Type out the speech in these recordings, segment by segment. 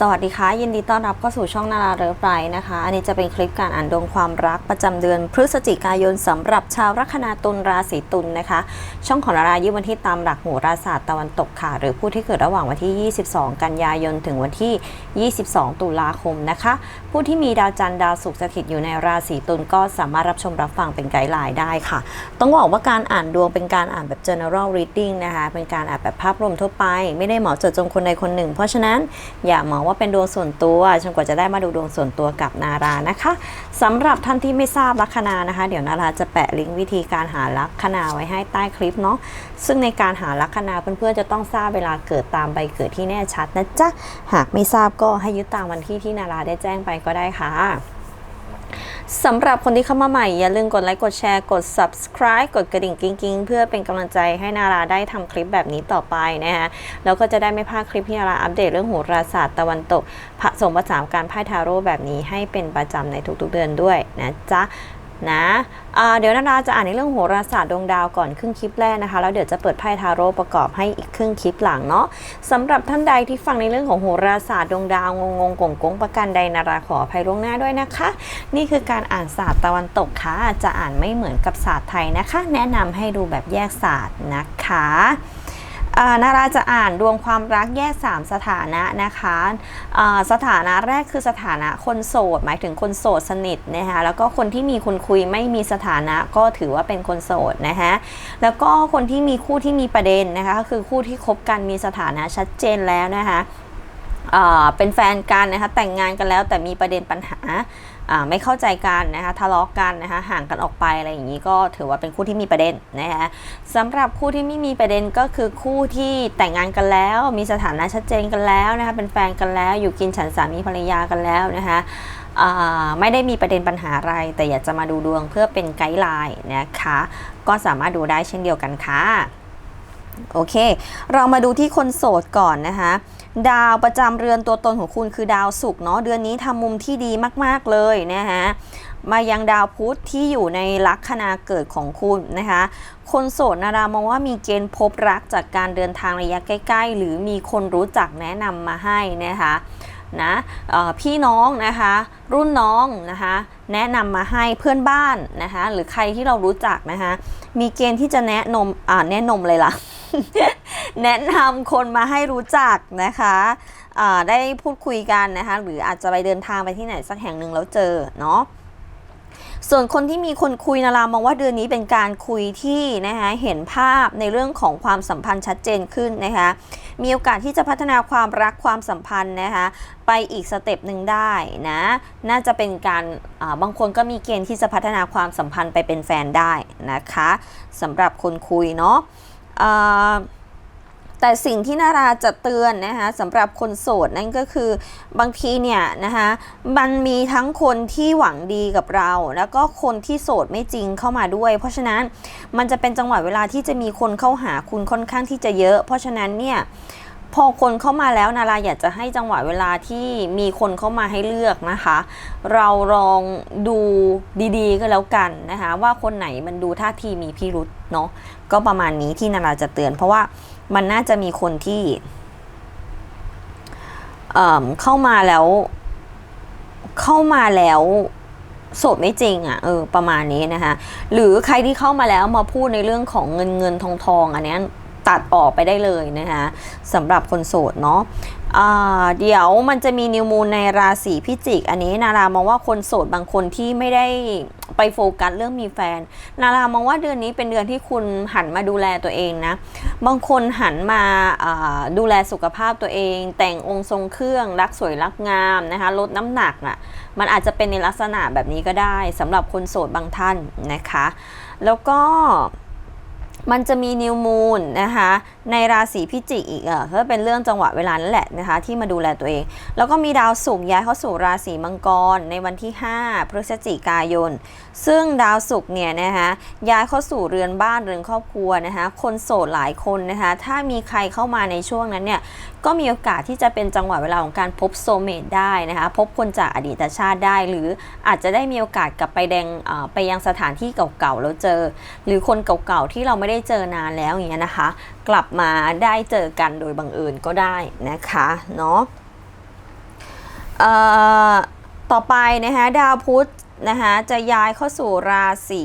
สวัสดีค่ะยินดีต้อนรับเข้าสู่ช่องนาราเริฟไรนะคะ อันนี้จะเป็นคลิปการอ่านดวงความรักประจำเดือนพฤศจิกายนสำหรับชาวลัคนาตุลราศีตุลนะคะ ช่องของนารายึดวันที่ตามหลักโหราศาสตร์ตะวันตกค่ะ หรือผู้ที่เกิดระหว่างวันที่ 22 กันยายนถึงวันที่ 22 ตุลาคมนะคะ ผู้ที่มีดาวจันทร์ดาวศุกร์สถิตอยู่ในราศีตุลก็สามารถรับชมรับฟังเป็นไกด์ไลน์ได้ค่ะ ต้องบอกว่าการอ่านดวงเป็นการอ่านแบบ general reading นะคะเป็นการอ่านแบบภาพรวมทั่วไป ไม่ได้เหมาะเจาะจงคนใดคนหนึ่ง เพราะฉะนั้นอย่าเมองว่าเป็นดวงส่วนตัวจนกว่าจะได้มาดูดวงส่วนตัวกับนารานะคะสำหรับท่านที่ไม่ทราบลัคนานะคะ เดี๋ยวนาราจะแปะลิงก์วิธีการหาลัคนาไว้ให้ใต้คลิปเนาะซึ่งในการหาลัคนาเพื่อนๆจะต้องทราบเวลาเกิดตามใบเกิดที่แน่ชัดนะจ๊ะหากไม่ทราบก็ให้ยึดตามวันที่ที่นาราได้แจ้งไปก็ได้ค่ะ สำหรับคนที่เข้ามาใหม่ อย่าลืมกดไลค์กดแชร์กด subscribe กดกระดิ่งกิ้งๆ เพื่อเป็นกำลังใจให้นาราได้ทำคลิปแบบนี้ต่อไปนะคะแล้วก็จะได้ไม่พลาดคลิปที่นาราอัปเดตเรื่องโหราศาสตร์ตะวันตกผสมผสานการไพ่ทาโร่แบบนี้ให้เป็นประจำในทุกๆเดือนด้วยนะจ๊ะ นะอ่าเดี๋ยวนาราจะอ่านในเรื่องโหราศาสตร์ดวงดาวก่อนครึ่งคลิปแรกนะคะ แล้วเดี๋ยวจะเปิดไพ่ทาโร่ประกอบให้อีกครึ่งคลิปหลังเนาะสำหรับท่านใดที่ฟังในเรื่องของโหราศาสตร์ดวงดาวงงงกงกงประการใดนาราขออภัยล่วงหน้าด้วยนะคะ นี่คือการอ่านศาสตร์ตะวันตกค่ะจะอ่านไม่เหมือนกับศาสตร์ไทยนะคะ แนะนำให้ดูแบบแยกศาสตร์นะคะ นาราจะอ่านดวงความรักแยก 3 สถานะนะคะสถานะแรกคือสถานะคนโสด หมายถึงคนโสดสนิทนะคะแล้วก็คนที่มีคนคุยไม่มีสถานะก็ถือว่าเป็นคนโสดนะคะแล้วก็คนที่มีคู่ที่มีประเด็นนะคะก็คือคู่ที่คบกันมีสถานะชัดเจนแล้วนะคะเป็นแฟนกันนะคะแต่งงานกันแล้วแต่มีประเด็นปัญหา ไม่เข้าใจกันนะคะทะเลาะกันนะคะห่างกันออกไปอะไรอย่างนี้ก็ถือว่าเป็นคู่ที่มีประเด็นนะคะสำหรับคู่ที่ไม่มีประเด็นก็คือคู่ที่แต่งงานกันแล้ว มีสถานะชัดเจนกันแล้วนะคะเป็นแฟนกันแล้ว อยู่กินฉันสามีภรรยากันแล้วนะคะไม่ได้มีประเด็นปัญหาอะไร แต่อยากจะมาดูดวงเพื่อเป็นไกด์ไลน์นะคะ ก็สามารถดูได้เช่นเดียวกันค่ะ โอเค เรามาดูที่คนโสดก่อนนะคะ ดาวประจำเรือนตัวตนของคุณคือดาวศุกร์เนาะเดือนนี้ทำมุมที่ดีมากๆเลยนะคะมายังดาวพุธที่อยู่ในลัคนาเกิดของคุณนะคะ คนโสดนารามองว่ามีเกณฑ์พบรักจากการเดินทางระยะใกล้ ๆ หรือมีคนรู้จักแนะนำมาให้นะคะนะพี่น้องนะคะรุ่นน้องนะคะแนะนำมาให้เพื่อนบ้านนะคะหรือใครที่เรารู้จักนะคะมีเกณฑ์ที่จะแนะนำอ่าแนะนำเลยล่ะ แนะนำคนมาให้รู้จักนะคะได้พูดคุยกันนะคะ หรืออาจจะไปเดินทางไปที่ไหนสักแห่งหนึ่งแล้วเจอเนาะส่วนคนที่มีคนคุยนารามองว่าเดือนนี้เป็นการคุยที่นะคะเห็นภาพในเรื่องของความสัมพันธ์ชัดเจนขึ้นนะคะ มีโอกาสที่จะพัฒนาความรักความสัมพันธ์นะคะไปอีกสเต็ปหนึ่งได้นะ น่าจะเป็นการาบางคนก็มีเกณฑ์ที่จะพัฒนาความสัมพันธ์ไปเป็นแฟนได้นะคะสำหรับคนคุยเนาะ แต่สิ่งที่นาราจะเตือนนะคะสำหรับคนโสดนั่นก็คือบางทีเนี่ยนะคะมันมีทั้งคนที่หวังดีกับเรา แล้วก็คนที่โสดไม่จริงเข้ามาด้วย เพราะฉะนั้นมันจะเป็นจังหวะเวลาที่จะมีคนเข้าหาคุณค่อนข้างที่จะเยอะ เพราะฉะนั้นเนี่ยพอคนเข้ามาแล้วนาราอยากจะให้จังหวะเวลาที่มีคนเข้ามาให้เลือกนะคะ เราลองดูดีๆก็แล้วกันนะคะว่าคนไหนมันดูท่าทีมีพิรุษเนาะ ก็ประมาณนี้ที่นาราจะเตือน เพราะว่ามันน่าจะมีคนที่เเข้ามาแล้ว เข้ามาแล้วโสดไม่จริงอะ่ะเออประมาณนี้นะคะหรือใครที่เข้ามาแล้วมาพูดในเรื่องของเงินเงินทองทองอันนี้ตัดออกไปได้เลยนะคะสำหรับคนโสดเนาะ เดี๋ยวมันจะมีนิวมูลในราศีพิจิก อันนี้นารามองว่าคนโสดบางคนที่ไม่ได้ไปโฟกัสเรื่องมีแฟน นารามองว่าเดือนนี้เป็นเดือนที่คุณหันมาดูแลตัวเองนะ บางคนหันมาดูแลสุขภาพตัวเอง แต่งองค์ทรงเครื่องรักสวยรักงามนะคะลดน้ำหนักอะมันอาจจะเป็นในลักษณะแบบนี้ก็ได้สำหรับคนโสดบางท่านนะคะ แล้วก็ มันจะมีนิวมูนนะคะในราศีพิจิกอีกอะก็เป็นเรื่องจังหวะเวลานั่นแหละนะคะที่มาดูแลตัวเอง แล้วก็มีดาวศุกร์ย้ายเข้าสู่ราศีมังกรในวันที่ 5 พฤศจิกายน ซึ่งดาวศุกร์เนี่ยนะคะย้ายเข้าสู่เรือนบ้านเรือนครอบครัวนะคะคนโสดหลายคนนะคะถ้ามีใครเข้ามาในช่วงนั้นเนี่ยก็มีโอกาสที่จะเป็นจังหวะเวลาของการพบโซเมตได้นะคะพบคนจากอดีตชาติได้ หรืออาจจะได้มีโอกาสกลับไปแดงไปยังสถานที่เก่าๆแล้วเจอ หรือคนเก่าๆที่เราไม่ได้ได้เจอนานแล้วอย่างเงี้ยนะคะ กลับมาได้เจอกันโดยบังเอิญก็ได้นะคะเนาะต่อไปนะคะดาวพุธนะคะจะย้ายเข้าสู่ราศี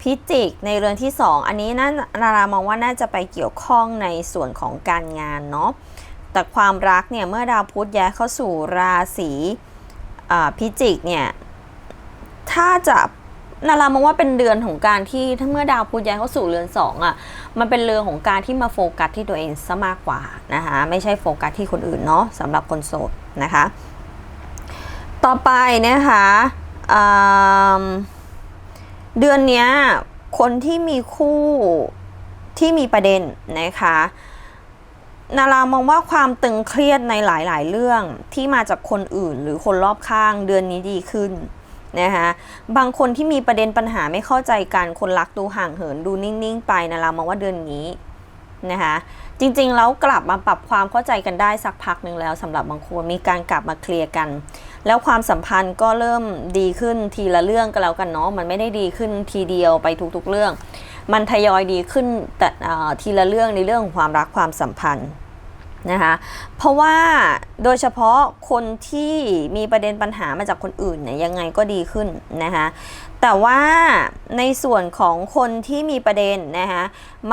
พิจิกในเรือนที่ 2 อันนี้น่านารา มองว่าน่าจะไปเกี่ยวข้องในส่วนของการงานเนาะแต่ความรักเนี่ยเมื่อดาวพุธย้ายเข้าสู่ราศีพิจิกเนี่ยถ้าจะ นารามองว่าเป็นเดือนของการที่ถ้าเมื่อดาวพุธย้ายเข้าสู่เรือนสองอะมันเป็นเรือนของการที่มาโฟกัสที่ตัวเองซะมากกว่านะคะไม่ใช่โฟกัสที่คนอื่นเนาะสำหรับคนโสดนะคะ ต่อไปนะคะอืมเดือนนี้คนที่มีคู่ที่มีประเด็นนะคะนารามองว่าความตึงเครียดในหลาย ๆ เรื่องที่มาจากคนอื่นหรือคนรอบข้างเดือนนี้ดีขึ้น นะคะบางคนที่มีประเด็นปัญหาไม่เข้าใจกันคนรักดูห่างเหินดูนิ่งๆไปนารามองว่าเดือนนี้นะคะจริงๆแล้วกลับมาปรับความเข้าใจกันได้สักพักหนึ่งแล้วสำหรับบางคนมีการกลับมาเคลียร์กัน แล้วความสัมพันธ์ก็เริ่มดีขึ้นทีละเรื่องก็แล้วกันเนาะมันไม่ได้ดีขึ้นทีเดียวไปทุกๆเรื่อง มันทยอยดีขึ้นแต่ทีละเรื่องในเรื่องของความรักความสัมพันธ์ นะคะเพราะว่าโดยเฉพาะคนที่มีประเด็นปัญหามาจากคนอื่นเนี่ยยังไงก็ดีขึ้นนะคะแต่ว่าในส่วนของคนที่มีประเด็นนะคะ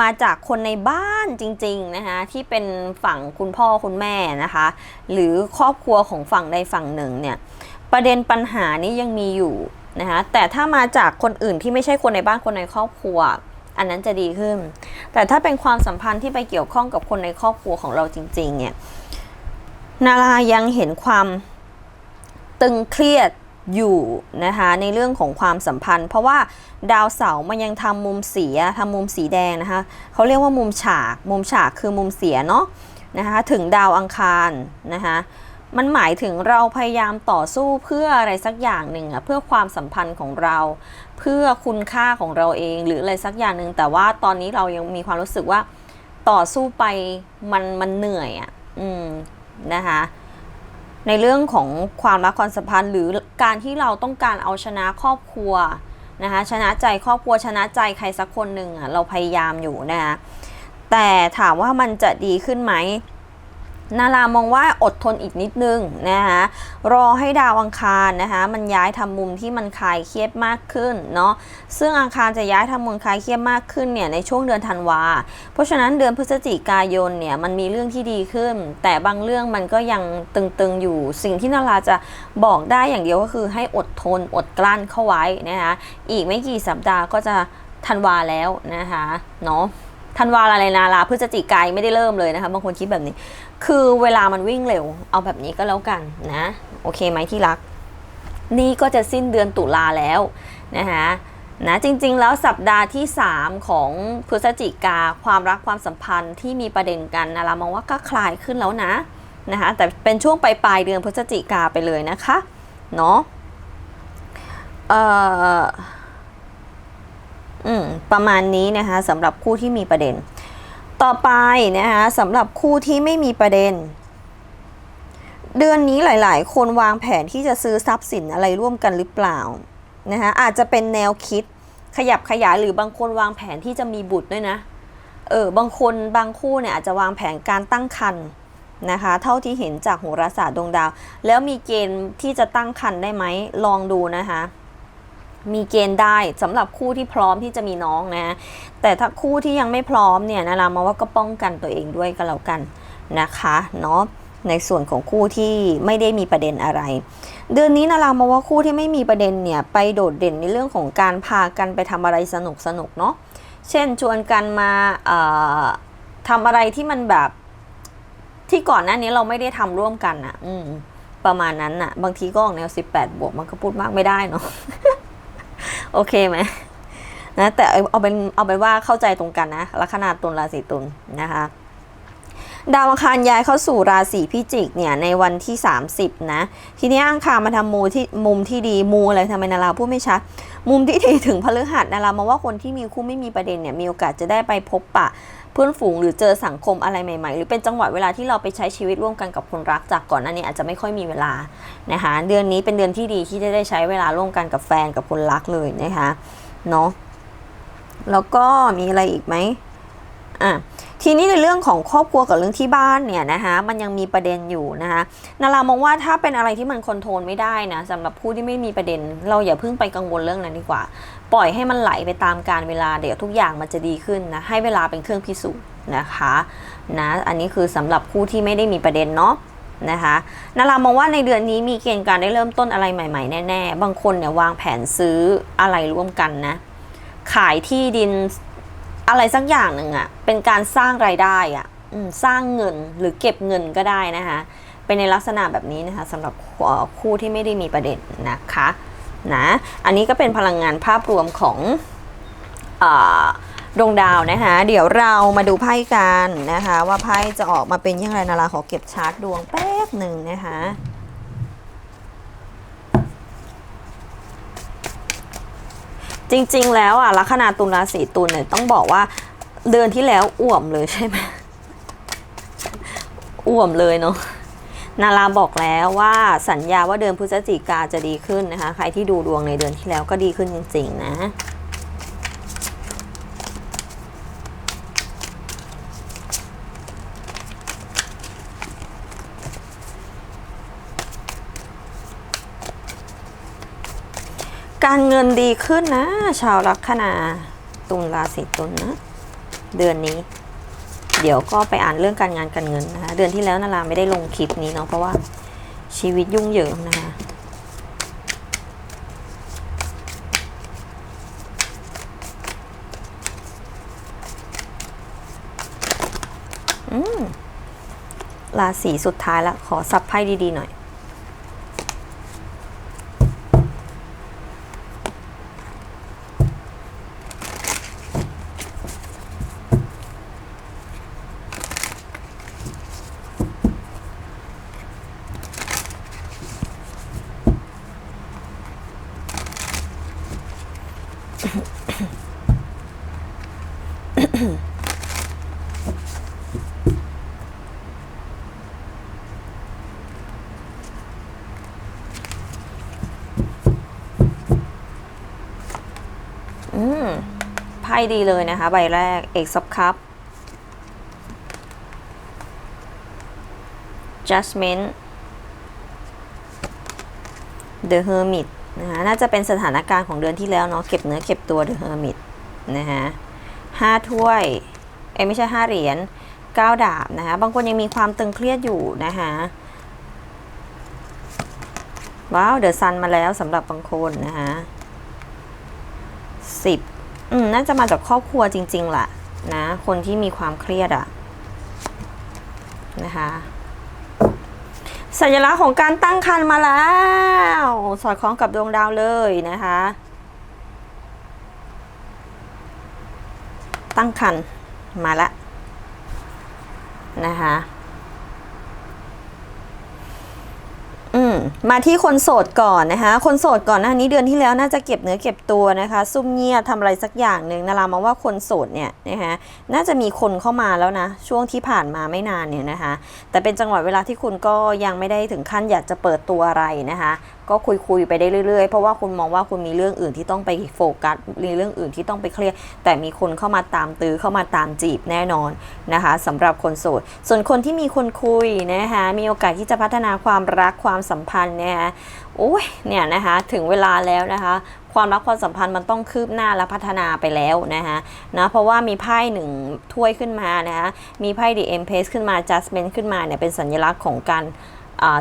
มาจากคนในบ้านจริงๆนะคะที่เป็นฝั่งคุณพ่อคุณแม่นะคะหรือครอบครัวของฝั่งใดฝั่งหนึ่งเนี่ยประเด็นปัญหานี้ยังมีอยู่นะคะแต่ถ้ามาจากคนอื่นที่ไม่ใช่คนในบ้านคนในครอบครัว อันนั้นจะดีขึ้น แต่ถ้าเป็นความสัมพันธ์ที่ไปเกี่ยวข้องกับคนในครอบครัวของเราจริง ๆ เนี่ยนารายังเห็นความตึงเครียดอยู่นะคะในเรื่องของความสัมพันธ์ เพราะว่าดาวเสาร์มันยังทำมุมเสียทำมุมสีแดงนะคะเขาเรียกว่ามุมฉาก มุมฉากคือมุมเสียเนาะนะคะถึงดาวอังคารนะคะมันหมายถึงเราพยายามต่อสู้เพื่ออะไรสักอย่างหนึ่งอะเพื่อความสัมพันธ์ของเรา เพื่อคุณค่าของเราเองหรืออะไรสักอย่างหนึ่งแต่ว่าตอนนี้เรายังมีความรู้สึกว่าต่อสู้ไปมันมันเหนื่อยอะ่ะอืมนะคะในเรื่องของความรักความสัมพันธ์ หรือการที่เราต้องการเอาชนะครอบครัวนะคะชนะใจครอบครัวชนะใจใครสักคนหนึ่งอะเราพยายามอยู่นะคะแต่ถามว่ามันจะดีขึ้นไหม นารามองว่าอดทนอีกนิดนึงนะคะรอให้ดาวอังคารนะคะมันย้ายทำมุมที่มันคลายเครียดมากขึ้นเนาะซึ่งอังคารจะย้ายทำมุมคลายเครียดมากขึ้นเนี่ยในช่วงเดือนธันวา เพราะฉะนั้นเดือนพฤศจิกายนเนี่ยมันมีเรื่องที่ดีขึ้น แต่บางเรื่องมันก็ยังตึงๆอยู่ สิ่งที่นาราจะบอกได้อย่างเดียวก็คือให้อดทนอดกลั้นเข้าไว้นะคะอีกไม่กี่สัปดาห์ก็จะธันวาแล้วนะคะเนาะธันวาอะไรนาราพฤศจิกายนไม่ได้เริ่มเลยนะคะบางคนคิดแบบนี้ คือเวลามันวิ่งเร็ว เอาแบบนี้ก็แล้วกันนะ โอเคไหมที่รัก นี่ก็จะสิ้นเดือนตุลาแล้วนะคะนะจริงๆ แล้วสัปดาห์ที่ 3 ของพฤศจิกาความรักความสัมพันธ์ที่มีประเด็นกันนะเรามองว่าก็คลายขึ้นแล้วนะนะคะแต่เป็นช่วงปลายปลายเดือนพฤศจิกาไปเลยนะคะเนาะเอ่ออืมประมาณนี้นะคะสำหรับคู่ที่มีประเด็น ต่อไปนะคะสำหรับคู่ที่ไม่มีประเด็น เดือนนี้หลาย ๆ คนวางแผนที่จะซื้อทรัพย์สินอะไรร่วมกันหรือเปล่านะคะอาจจะเป็นแนวคิดขยับขยายหรือบางคนวางแผนที่จะมีบุตรด้วยนะเออบางคนบางคู่เนี่ยอาจจะวางแผนการตั้งครรภ์นะคะเท่าที่เห็นจากโหราศาสตร์ดวงดาว แล้วมีเกณฑ์ที่จะตั้งครรภ์ได้ไหมลองดูนะคะ มีเกณฑ์ได้สำหรับคู่ที่พร้อมที่จะมีน้องนะ แต่ถ้าคู่ที่ยังไม่พร้อมเนี่ยนารามาว่าก็ป้องกันตัวเองด้วยก็แล้วกันนะคะเนาะในส่วนของคู่ที่ไม่ได้มีประเด็นอะไร เดือนนี้นารามาว่าคู่ที่ไม่มีประเด็นเนี่ยไปโดดเด่นในเรื่องของการพากันไปทำอะไรสนุกสนุกเนาะเช่นชวนกันมาทำอะไรที่มันแบบที่ก่อนหน้านี้เราไม่ได้ทำร่วมกันอะอืมประมาณนั้นอะบางทีก็ออกแนว 18 บวกมันก็พูดมากไม่ได้เนาะ โอเคไหมนะแต่เอาเป็นเอาเป็นว่าเข้าใจตรงกันนะลัคนาตุลราศีตุลนะคะดาวอังคารย้ายเข้าสู่ราศีพิจิกเนี่ยในวันที่ 30 นะ ทีนี้อังคารมาทำมูที่มุมที่ดีมูอะไรทำไมนาราพูดไม่ชัดมุมที่ดีถึงพฤหัสนารามาว่าคนที่มีคู่ไม่มีประเด็นเนี่ยมีโอกาสจะได้ไปพบปะ เพื่อนฝูงหรือเจอสังคมอะไรใหม่ ๆ หรือเป็นจังหวะเวลาที่เราไปใช้ชีวิตร่วมกันกับคนรักจากก่อนหน้านี้อาจจะไม่ค่อยมีเวลานะคะเดือนนี้เป็นเดือนที่ดีที่จะได้ใช้เวลาร่วมกันกับแฟนกับคนรักเลยนะคะเนาะแล้วก็มีอะไรอีกไหมอะ ทีนี้ในเรื่องของครอบครัวกับเรื่องที่บ้านเนี่ยนะคะมันยังมีประเด็นอยู่นะคะนารามองว่าถ้าเป็นอะไรที่มันคอนโทรลไม่ได้นะสำหรับผู้ที่ไม่มีประเด็น เราอย่าเพิ่งไปกังวลเรื่องนั้นดีกว่า ปล่อยให้มันไหลไปตามการเวลาเดี๋ยวทุกอย่างมันจะดีขึ้นนะให้เวลาเป็นเครื่องพิสูจน์นะคะนะอันนี้คือสำหรับผู้ที่ไม่ได้มีประเด็นเนาะนะคะนารามองว่าในเดือนนี้มีเกณฑ์การได้เริ่มต้นอะไรใหม่ๆ แน่ ๆ บางคนเนี่ยวางแผนซื้ออะไรร่วมกันนะขายที่ดิน อะไรสักอย่างหนึ่งอะเป็นการสร้างรายได้อะสร้างเงินหรือเก็บเงินก็ได้นะคะเป็นในลักษณะแบบนี้นะคะสำหรับคู่ที่ไม่ได้มีประเด็นนะคะนะอันนี้ก็เป็นพลังงานภาพรวมของอดวงดาวนะคะเดี๋ยวเรามาดูไพ่กันนะคะว่าไพ่จะออกมาเป็นยังไงนาราขอเก็บชาร์ตดวงแป๊บหนึ่งนะคะ จริง ๆ แล้วอะลัคนาตุลราศีตุลเนี่ยต้องบอกว่าเดือนที่แล้วอ่วมเลยใช่ไหมอ่วมเลยเนาะนาราบอกแล้วว่าสัญญาว่าเดือนพฤศจิกาจะดีขึ้นนะคะ ใครที่ดูดวงในเดือนที่แล้วก็ดีขึ้นจริง ๆ นะ การเงินดีขึ้นนะ ชาวลัคนาตุลราศีตุลนะ เดือนนี้ เดี๋ยวก็ไปอ่านเรื่องการงานการเงินนะคะ เดือนที่แล้วนาราไม่ได้ลงคลิปนี้เนาะเพราะว่าชีวิตยุ่งเหยิงนะคะราศีสุดท้ายละขอสับไพ่ดีๆหน่อย อืมไพ่ดีเลยนะคะ ใบแรกเอกซับคัพ judgment the hermit นะคะน่าจะเป็นสถานการณ์ของเดือนที่แล้วเนาะเก็บเนื้อเก็บตัว the hermit นะคะห้าถ้วยเอ้ไม่ใช่ห้าเหรียญเก้าดาบนะคะบางคนยังมีความตึงเครียดอยู่นะคะว้าวเดอะซันมาแล้วสำหรับบางคนนะคะสิบอืมน่าจะมาจากครอบครัวจริงๆล่ะนะคนที่มีความเครียดอะนะคะ สัญลักษณ์ของการตั้งครรภ์มาแล้ว สอดคล้องกับดวงดาวเลยนะคะ ตั้งครรภ์มาละนะคะ อื มาที่คนโสดก่อนนะคะ คนโสดก่อนหน้านี้เดือนที่แล้วน่าจะเก็บเนื้อเก็บตัวนะคะ ซุ่มเงียบทำอะไรสักอย่างหนึ่งนารามาว่าคนโสดเนี่ยนะคะน่าจะมีคนเข้ามาแล้วนะ ช่วงที่ผ่านมาไม่นานเนี่ยนะคะ แต่เป็นจังหวะเวลาที่คุณก็ยังไม่ได้ถึงขั้นอยากจะเปิดตัวอะไรนะคะก็คุยคุยๆไปได้เรื่อยๆ เพราะว่าคุณมองว่าคุณมีเรื่องอื่นที่ต้องไปโฟกัส มีเรื่องอื่นที่ต้องไปเคลียร์ แต่มีคนเข้ามาตามตื้อเข้ามาตามจีบแน่นอนนะคะสำหรับคนโสด ส่วนคนที่มีคนคุยนะคะมีโอกาสที่จะพัฒนาความรักความสัมพันธ์นะคะโอ้ยเนี่ยนะคะถึงเวลาแล้วนะคะความรักความสัมพันธ์มันต้องคืบหน้าและพัฒนาไปแล้วนะคะนะเพราะว่ามีไพ่หนึ่งถ้วยขึ้นมานะคะมีไพ่ The Empress ขึ้นมา Judgment ขึ้นมาเนี่ยเป็นสัญลักษณ์ของการ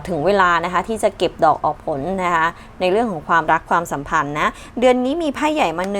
ถึงเวลานะคะที่จะเก็บดอกออกผลนะคะในเรื่องของความรักความสัมพันธ์นะเดือนนี้มีไพ่ใหญ่มา 1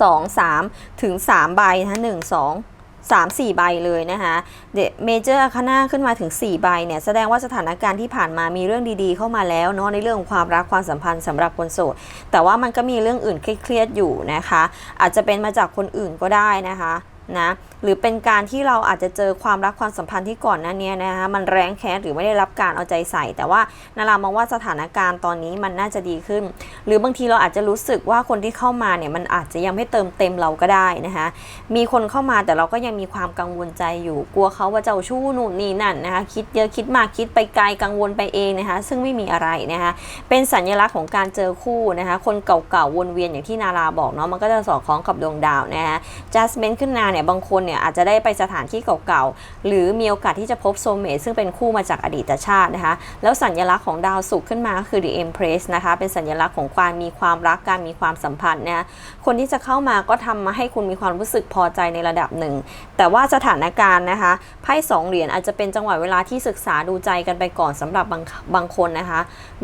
2 3 ถึง 3 ใบนะคะ1 2 3 4 ใบเลยนะคะเดเมเจอร์คาน่าขึ้นมาถึง 4 ใบเนี่ย แสดงว่าสถานการณ์ที่ผ่านมามีเรื่องดีๆ เข้ามาแล้วเนาะในเรื่องของความรักความสัมพันธ์สำหรับคนโสด แต่ว่ามันก็มีเรื่องอื่นเครียดๆอยู่นะคะ อาจจะเป็นมาจากคนอื่นก็ได้นะคะนะ หรือเป็นการที่เราอาจจะเจอความรักความสัมพันธ์ที่ก่อนหน้านี้นะคะมันแรงแค้นหรือไม่ได้รับการเอาใจใส่ แต่ว่านารา มองว่าสถานการณ์ตอนนี้มันน่าจะดีขึ้น หรือบางทีเราอาจจะรู้สึกว่าคนที่เข้ามาเนี่ยมันอาจจะยังไม่เติมเต็มเราก็ได้นะคะมีคนเข้ามาแต่เราก็ยังมีความกังวลใจอยู่กลัวเขาว่าเจ้าชู้นู่นนี่นั่นนะคะคิดเยอะคิดมากคิดไปไกลกังวลไปเองนะคะซึ่งไม่มีอะไรนะคะเป็นสัญลักษณ์ของการเจอคู่นะคะคนเก่าๆวนเวียนอย่างที่นาราบอกเนาะมันก็จะสอดคล้องกับดวงดาวนะคะจัสเมนขึ้นมาเนี่ยบางคนเนี่ยอาจจะได้ไปสถานที่เก่าๆ หรือมีโอกาสที่จะพบโซเมตซึ่งเป็นคู่มาจากอดีตชาตินะคะ แล้วสัญลักษณ์ของดาวศุกร์ขึ้นมาคือ The Empress นะคะ เป็นสัญลักษณ์ของความมีความรักการมีความสัมพันธ์นะคะคนที่จะเข้ามาก็ทำมาให้คุณมีความรู้สึกพอใจในระดับหนึ่ง แต่ว่าสถานการณ์นะคะไพ่สองเหรียญอาจจะเป็นจังหวะเวลาที่ศึกษาดูใจกันไปก่อนสำหรับบางบางคนนะคะ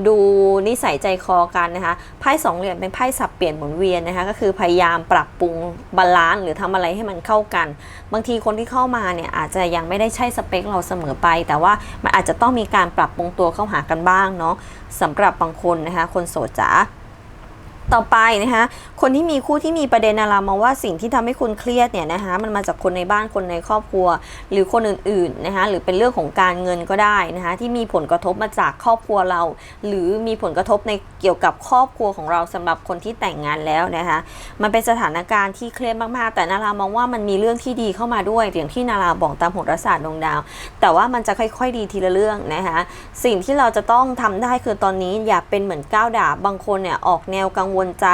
ดูนิสัยใจคอกันนะคะไพ่สองเหรียญเป็นไพ่สับเปลี่ยนหมุนเวียนนะคะก็คือพยายามปรับปรุงบาลานซ์หรือทำอะไรให้มันเข้ากันบางทีคนที่เข้ามาเนี่ยอาจจะยังไม่ได้ใช่สเปคเราเสมอไป แต่ว่ามันอาจจะต้องมีการปรับปรุงตัวเข้าหากันบ้างเนาะสำหรับบางคนนะคะคนโสดจ๋า ต่อไปนะคะคนที่มีคู่ที่มีประเด็นนารามาว่าสิ่งที่ทำให้คุณเครียดเนี่ยนะคะมันมาจากคนในบ้านคนในครอบครัว หรือคนอื่นๆนะคะหรือเป็นเรื่องของการเงินก็ได้นะคะที่มีผลกระทบมาจากครอบครัวเรา หรือมีผลกระทบในเกี่ยวกับครอบครัวของเราสำหรับคนที่แต่งงานแล้วนะคะมันเป็นสถานการณ์ที่เครียดมากๆ แต่นารามองว่ามันมีเรื่องที่ดีเข้ามาด้วยอย่างที่นาราบอกตามโหราศาสตร์ดวงดาว แต่ว่ามันจะค่อยๆดีทีละเรื่องนะคะสิ่งที่เราจะต้องทำได้คือตอนนี้อย่าเป็นเหมือนก้าวดาบบางคนเนี่ยออกแนวกังวลใจ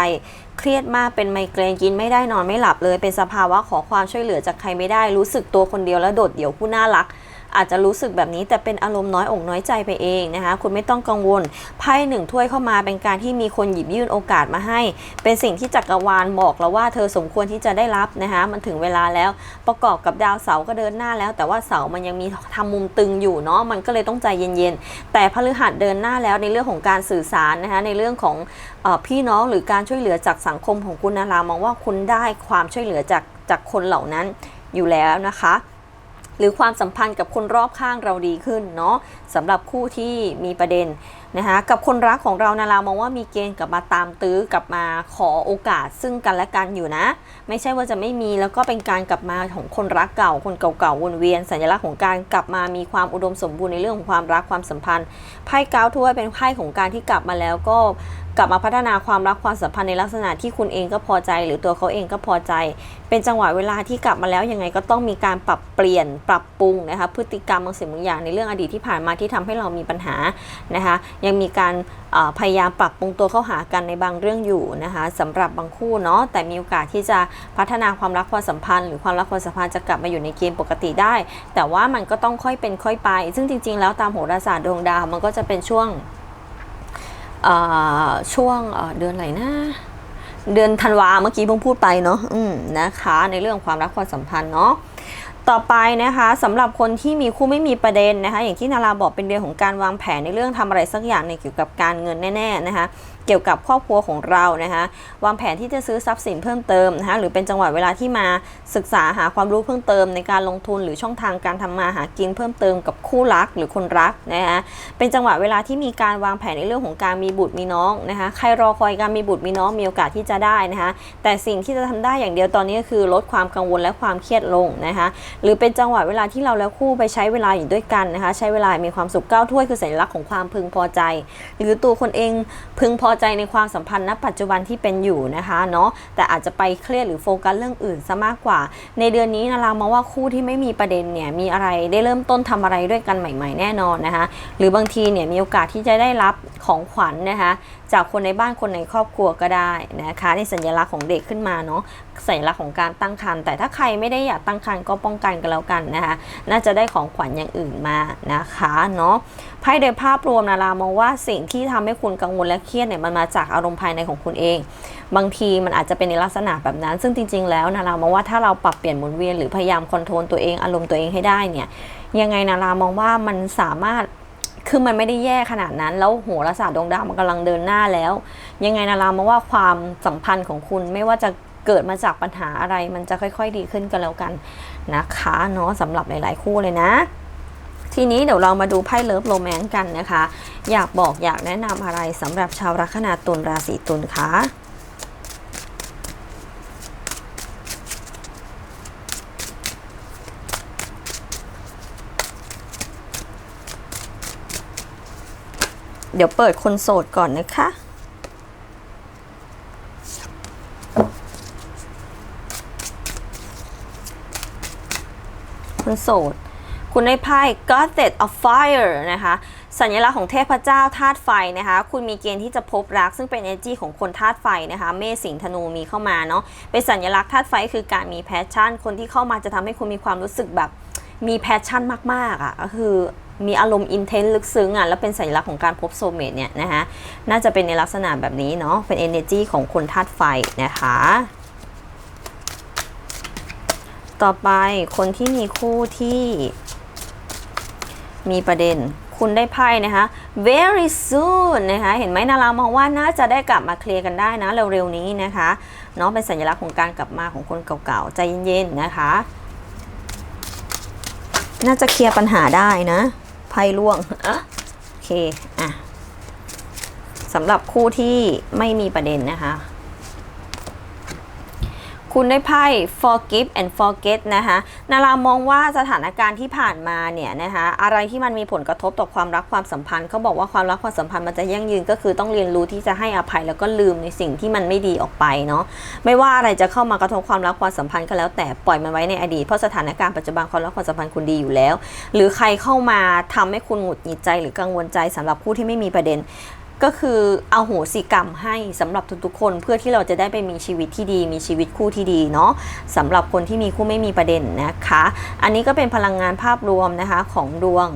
เครียดมากเป็นไมเกรนกินไม่ได้นอนไม่หลับเลย เป็นสภาวะขอความช่วยเหลือจากใครไม่ได้รู้สึกตัวคนเดียวแล้วโดดเดี่ยวผู้น่ารัก อาจจะรู้สึกแบบนี้แต่เป็นอารมณ์น้อยอกน้อยใจไปเองนะคะ คุณไม่ต้องกังวลไพ่หนึ่งถ้วยเข้ามาเป็นการที่มีคนหยิบยื่นโอกาสมาให้ เป็นสิ่งที่จักรวาลบอกแล้วว่าเธอสมควรที่จะได้รับนะคะมันถึงเวลาแล้วประกอบกับดาวเสาร์ก็เดินหน้าแล้ว แต่ว่าเสาร์มันยังมีทำมุมตึงอยู่เนาะมันก็เลยต้องใจเย็นๆแต่พฤหัสเดินหน้าแล้วในเรื่องของการสื่อสารนะคะในเรื่องของพี่น้องหรือการช่วยเหลือจากสังคมของคุณนารามองว่าคุณได้ความช่วยเหลือจากจากคนเหล่านั้นอยู่แล้วนะคะ หรือความสัมพันธ์กับคนรอบข้างเราดีขึ้นเนาะสำหรับคู่ที่มีประเด็นนะคะกับคนรักของเรานารามองว่ามีเกณฑ์กลับมาตามตื้อกลับมาขอโอกาสซึ่งกันและกันอยู่นะ ไม่ใช่ว่าจะไม่มีแล้วก็เป็นการกลับมาของคนรักเก่า คนเก่าๆวนเวียน สัญลักษณ์ของการกลับมามีความอุดมสมบูรณ์ในเรื่องของความรักความสัมพันธ์ไพ่เก้าถ้วยเป็นไพ่ของการที่กลับมาแล้วก็ กลับมาพัฒนาความรักความสัมพันธ์ในลักษณะที่คุณเองก็พอใจ หรือตัวเขาเองก็พอใจ เป็นจังหวะเวลาที่กลับมาแล้วยังไงก็ต้องมีการปรับเปลี่ยนปรับปรุงนะคะพฤติกรรมบางสิ่งบางอย่างในเรื่องอดีตที่ผ่านมาที่ทำให้เรามีปัญหานะคะยังมีการพยายามปรับปรุงตัวเข้าหากันในบางเรื่องอยู่นะคะสำหรับบางคู่เนาะแต่มีโอกาสที่จะพัฒนาความรักความสัมพันธ์ หรือความรักความสัมพันธ์จะกลับมาอยู่ในเกณฑ์ปกติได้ แต่ว่ามันก็ต้องค่อยเป็นค่อยไป ซึ่งจริง ๆ แล้วตามโหราศาสตร์ดวงดาวมันก็จะเป็นช่วง ช่วงเอ่อเดือนไหนนะเดือนธันวาเมื่อกี้เพิ่งพูดไปเนาะนะคะ ในเรื่องความรักความสัมพันธ์เนาะต่อไปนะคะสำหรับคนที่มีคู่ไม่มีประเด็นนะคะ อย่างที่นาราบอกเป็นเดือนของการวางแผนในเรื่องทำอะไรสักอย่างในเกี่ยวกับการเงินแน่ๆนะคะ เกี่ยวกับครอบครัวของเรานะคะวางแผนที่จะซื้อทรัพย์สินเพิ่มเติมนะคะหรือเป็นจังหวะเวลาที่มาศึกษาหาความรู้เพิ่มเติมในการลงทุนหรือช่องทางการทำมาหากินเพิ่มเติมกับคู่รักหรือคนรักนะคะเป็นจังหวะเวลาที่มีการวางแผนในเรื่องของการมีบุตรมีน้องนะคะใครรอคอยการมีบุตรมีน้องมีโอกาสที่จะได้นะคะแต่สิ่งที่จะทำได้อย่างเดียวตอนนี้ก็คือลดความกังวลและความเครียดลงนะคะหรือเป็นจังหวะเวลาที่เราแล้วคู่ไปใช้เวลาอยู่ด้วยกันนะคะใช้เวลามีความสุขก้าวถ้วยคือสัญลักษณ์ของความพึงพอใจ หรือตัวคนเองพึงพอใจในความสัมพันธ์ณปัจจุบันที่เป็นอยู่นะคะเนาะแต่อาจจะไปเครียดหรือโฟกัสเรื่องอื่นซะมากกว่า ในเดือนนี้นะเรามองว่าคู่ที่ไม่มีประเด็นเนี่ยมีอะไรได้เริ่มต้นทำอะไรด้วยกันใหม่ ๆ แน่นอนนะคะหรือบางทีเนี่ยมีโอกาสที่จะได้รับของขวัญนะคะจากคนในบ้านคนในครอบครัวก็ได้นะคะในสัญลักษณ์ของเด็กขึ้นมาเนาะสัญลักษณ์ของการตั้งครรภ์แต่ถ้าใครไม่ได้อยากตั้งครรภ์ก็ป้องกันกันแล้วกันนะคะน่าจะได้ของขวัญอย่างอื่นมานะคะเนาะไพ่โดยภาพรวมนารามองว่าสิ่งที่ทำให้คุณกังวลและเครียดเนี่ยมันมาจากอารมณ์ภายในของคุณเอง บางทีมันอาจจะเป็นในลักษณะแบบนั้น ซึ่งจริง ๆ แล้วนารามองว่าถ้าเราปรับเปลี่ยนหมุนเวียนหรือพยายามคอนโทรลตัวเองอารมณ์ตัวเองให้ได้เนี่ยยังไงนารามองว่ามันสามารถ คือมันไม่ได้แย่ขนาดนั้น แล้วโหราศาสตร์ดวงดาวมันกำลังเดินหน้าแล้ว ยังไงนารามาว่าความสัมพันธ์ของคุณไม่ว่าจะเกิดมาจากปัญหาอะไร มันจะค่อย ๆ ดีขึ้นกันแล้วกันนะคะเนาะสำหรับหลาย ๆ คู่เลยนะ ทีนี้เดี๋ยวเรามาดูไพ่เลิฟโรแมนต์กันนะคะ อยากบอกอยากแนะนำอะไรสำหรับชาวลัคนาตุลราศีตุลคะ เดี๋ยวเปิดคนโสดก่อนนะคะ คนโสด คุณในไพ่ Goddess of Fire นะคะ สัญลักษณ์ของเทพเจ้าธาตุไฟนะคะ คุณมีเกณฑ์ที่จะพบรักซึ่งเป็นเอเนจีของคนธาตุไฟนะคะ เมษสิงธนูมีเข้ามาเนาะ เป็นสัญลักษณ์ธาตุไฟคือการมีแพชชั่น คนที่เข้ามาจะทำให้คุณมีความรู้สึกแบบมีแพชชั่นมากๆอะ่ะก็คือ มีอารมณ์อินเทนส์ลึกซึ้งอะแล้วเป็นสัญลักษณ์ของการพบโซเมตเนี่ยนะคะน่าจะเป็นในลักษณะแบบนี้เนาะเป็น energy ของคนธาตุไฟนะคะ ต่อไปคนที่มีคู่ที่มีประเด็นคุณได้ไพ่นะคะ very soon นะคะ เห็นไหมนารามองว่าน่าจะได้กลับมาเคลียร์กันได้นะเร็วๆนี้นะคะเนาะเป็นสัญลักษณ์ของการกลับมาของคนเก่าๆ ใจเย็นๆ นะคะ น่าจะเคลียร์ปัญหาได้นะ ไพ่ล่วงอะโอเค อะสำหรับคู่ที่ไม่มีประเด็นนะคะ คุณได้ไพ่ forgive and forget นะคะนารามองว่าสถานการณ์ที่ผ่านมาเนี่ยนะคะอะไรที่มันมีผลกระทบต่อความรักความสัมพันธ์เขาบอกว่าความรักความสัมพันธ์มันจะยั่งยืนก็คือต้องเรียนรู้ที่จะให้อภัยแล้วก็ลืมในสิ่งที่มันไม่ดีออกไปเนาะไม่ว่าอะไรจะเข้ามากระทบความรักความสัมพันธ์ก็แล้วแต่ปล่อยมันไว้ในอดีตเพราะสถานการณ์ปัจจุบันความรักความสัมพันธ์คุณดีอยู่แล้ว หรือใครเข้ามาทำให้คุณหงุดหงิดใจหรือกังวลใจสำหรับคู่ที่ไม่มีประเด็น ก็คือเอาโหสิกรรมให้สำหรับทุกๆคนเพื่อที่เราจะได้ไปมีชีวิตที่ดี มีชีวิตคู่ที่ดีเนาะสำหรับคนที่มีคู่ไม่มีประเด็นนะคะ อันนี้ก็เป็นพลังงานภาพรวมนะคะของดวง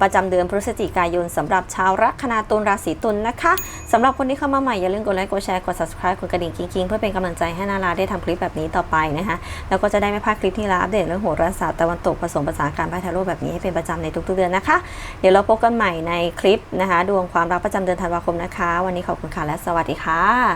ประจำเดือนพฤศจิกายนสำหรับชาวลัคนาตุลราศีตุลนะคะสำหรับคนที่เข้ามาใหม่ อย่าลืมกดไลค์กดแชร์กด subscribe กดกระดิ่งกิ๊งๆ เพื่อเป็นกำลังใจให้นาราได้ทำคลิปแบบนี้ต่อไปนะคะแล้วก็จะได้ไม่พลาดคลิปที่เราอัปเดตเรื่องโหราศาสตร์ตะวันตกผสมผสานการไพ่ทาโร่แบบนี้ให้เป็นประจำในทุกๆเดือนนะคะ เดี๋ยวเราพบกันใหม่ในคลิปนะคะ ดวงความรักประจำเดือนธันวาคมนะคะ วันนี้ขอบคุณค่ะและสวัสดีค่ะ